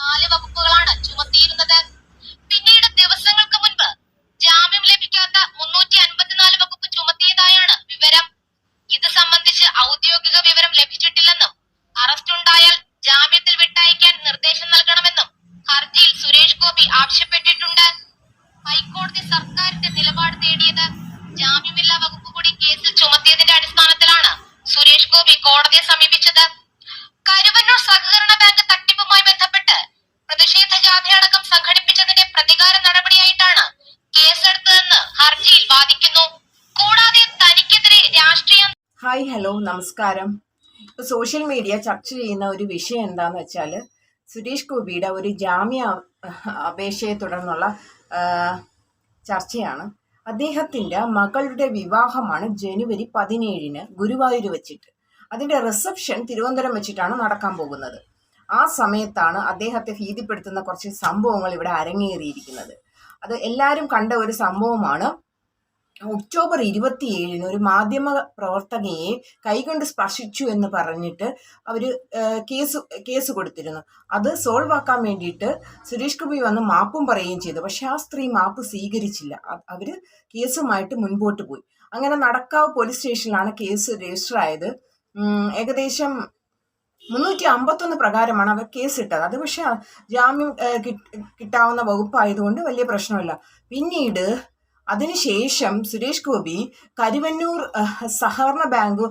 നാല് വകുപ്പുകളാണ് hi hello നമസ്കാരം. ഇപ്പോൾ സോഷ്യൽ മീഡിയ ചർച്ച ചെയ്യുന്ന ഒരു വിഷയം എന്താന്ന് വെച്ചാൽ സുരേഷ് ഗോപിയുടെ ഒരു ജാമ്യ അപേക്ഷയെ തുടർന്നുള്ള ചർച്ചയാണ്. അദ്ദേഹത്തിന്റെ മകളുടെ വിവാഹമാണ് ജനുവരി പതിനേഴിന് ഗുരുവായൂർ വെച്ചിട്ട്. അതിന്റെ റിസപ്ഷൻ തിരുവനന്തപുരം വെച്ചിട്ടാണ് നടക്കാൻ പോകുന്നത്. ആ സമയത്താണ് അദ്ദേഹത്തെ ഭീതിപ്പെടുത്തുന്ന കുറച്ച് സംഭവങ്ങൾ ഇവിടെ അരങ്ങേറിയിരിക്കുന്നത്. അത് എല്ലാവരും കണ്ട ഒരു സംഭവമാണ് ഒക്ടോബർ ഇരുപത്തിയേഴിന് ഒരു മാധ്യമ പ്രവർത്തകയെ കൈകൊണ്ട് സ്പർശിച്ചു എന്ന് പറഞ്ഞിട്ട് അവർ കേസ് കേസ് കൊടുത്തിരുന്നു. അത് സോൾവ് ആക്കാൻ വേണ്ടിയിട്ട് സുരേഷ് ഗോപി വന്ന് മാപ്പും പറയുകയും ചെയ്തു. പക്ഷെ ആ സ്ത്രീ മാപ്പ് സ്വീകരിച്ചില്ല. അവർ കേസുമായിട്ട് മുൻപോട്ട് പോയി. അങ്ങനെ നടക്കാവ് പോലീസ് സ്റ്റേഷനിലാണ് കേസ് രജിസ്റ്റർ ആയത്. ഏകദേശം മുന്നൂറ്റി അമ്പത്തൊന്ന് പ്രകാരമാണ് അവർ കേസ് ഇട്ടത് അത് പക്ഷെ ജാമ്യം കിട്ടാവുന്ന വകുപ്പായതുകൊണ്ട് വലിയ പ്രശ്നമില്ല. പിന്നീട് അതിനുശേഷം സുരേഷ് ഗോപി കരുവന്നൂർ സഹകരണ ബാങ്ക്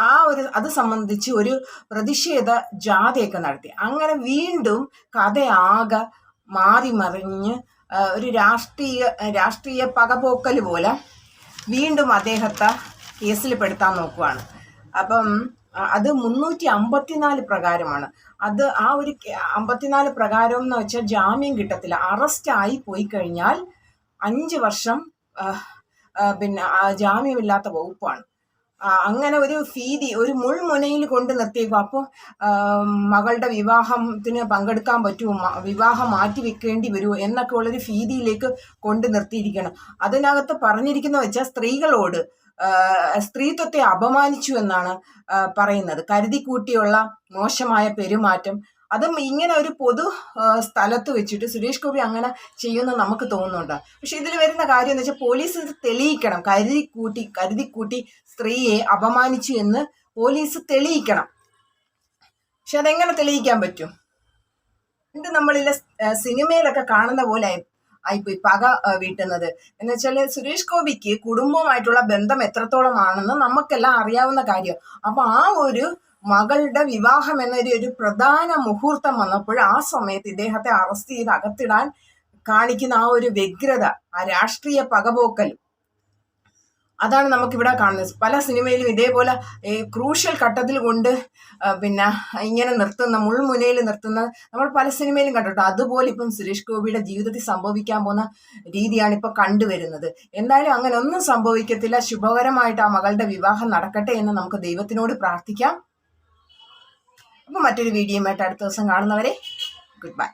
ആ, ഒരു അത് സംബന്ധിച്ച് ഒരു പ്രതിഷേധ ജാഥയൊക്കെ നടത്തി. അങ്ങനെ വീണ്ടും കഥയാകെ മാറി മറിഞ്ഞ് ഒരു രാഷ്ട്രീയ രാഷ്ട്രീയ പകപോക്കൽ പോലെ വീണ്ടും അദ്ദേഹത്തെ കേസിൽ പെടുത്താൻ നോക്കുവാണ്. അപ്പം അത് മുന്നൂറ്റി അമ്പത്തിനാല് പ്രകാരമാണ്. അത് ആ ഒരു അമ്പത്തിനാല് പ്രകാരം എന്ന് വെച്ചാൽ ജാമ്യം കിട്ടത്തില്ല. അറസ്റ്റ് ആയി പോയി കഴിഞ്ഞാൽ അഞ്ച് വർഷം പിന്നെ ജാമ്യമില്ലാത്ത വകുപ്പാണ്. അങ്ങനെ ഒരു ഭീതി ഒരു മുൾമുനയിൽ കൊണ്ട് നിർത്തിയേക്കും. അപ്പോൾ മകളുടെ വിവാഹത്തിന് പങ്കെടുക്കാൻ പറ്റുമോ? വിവാഹം മാറ്റി വെക്കേണ്ടി വരുമോ? എന്നൊക്കെ ഉള്ളൊരു ഭീതിയിലേക്ക് കൊണ്ട് നിർത്തിയിരിക്കണം. അതിനകത്ത് പറഞ്ഞിരിക്കുന്ന വെച്ചാൽ സ്ത്രീകളോട് സ്ത്രീത്വത്തെ അപമാനിച്ചു എന്നാണ് പറയുന്നത്. കരുതി കൂട്ടിയുള്ള മോശമായ പെരുമാറ്റം അതും ഇങ്ങനെ ഒരു പൊതു സ്ഥലത്ത് വെച്ചിട്ട് സുരേഷ് ഗോപി അങ്ങനെ ചെയ്യുമെന്ന് നമുക്ക് തോന്നുന്നുണ്ട്. പക്ഷെ ഇതിൽ വരുന്ന കാര്യം എന്ന് വെച്ചാൽ പോലീസ് തെളിയിക്കണം. കരുതി കൂട്ടി കരുതി കൂട്ടി സ്ത്രീയെ അപമാനിച്ചു എന്ന് പോലീസ് തെളിയിക്കണം. പക്ഷെ അതെങ്ങനെ തെളിയിക്കാൻ പറ്റും? ഇത് നമ്മളിലെ സിനിമയിലൊക്കെ കാണുന്ന പോലെ ആയി- ആയിപ്പോയി പക വീട്ടുന്നത്. എന്ന് വെച്ചാൽ സുരേഷ് ഗോപിക്ക് കുടുംബവുമായിട്ടുള്ള ബന്ധം എത്രത്തോളമാണെന്ന് നമുക്കെല്ലാം അറിയാവുന്ന കാര്യം. അപ്പൊ ആ ഒരു മകളുടെ വിവാഹം എന്നൊരു ഒരു പ്രധാന മുഹൂർത്തം വന്നപ്പോൾ ആ സമയത്ത് ഇദ്ദേഹത്തെ അറസ്റ്റ് ചെയ്ത് അകത്തിടാൻ കാണിക്കുന്ന ആ ഒരു വ്യഗ്രത ആ രാഷ്ട്രീയ പകപോക്കൽ. അതാണ് നമുക്കിവിടെ കാണുന്നത്. പല സിനിമയിലും ഇതേപോലെ ഈ ക്രൂഷ്യൽ ഘട്ടത്തിൽ കൊണ്ട് പിന്നെ ഇങ്ങനെ നിർത്തുന്ന മുൾമുനയിൽ നിർത്തുന്ന നമ്മൾ പല സിനിമയിലും കണ്ടിട്ടുണ്ട്. അതുപോലെ ഇപ്പം സുരേഷ് ഗോപിയുടെ ജീവിതത്തിൽ സംഭവിക്കാൻ പോകുന്ന രീതിയാണ് ഇപ്പൊ കണ്ടുവരുന്നത്. എന്തായാലും അങ്ങനെ ഒന്നും സംഭവിക്കത്തില്ല. ശുഭകരമായിട്ട് ആ മകളുടെ വിവാഹം നടക്കട്ടെ എന്ന് നമുക്ക് ദൈവത്തിനോട് പ്രാർത്ഥിക്കാം. അപ്പൊ മറ്റൊരു വീഡിയോയുമായിട്ട് അടുത്ത ദിവസം കാണുന്നവരെ ഗുഡ് ബൈ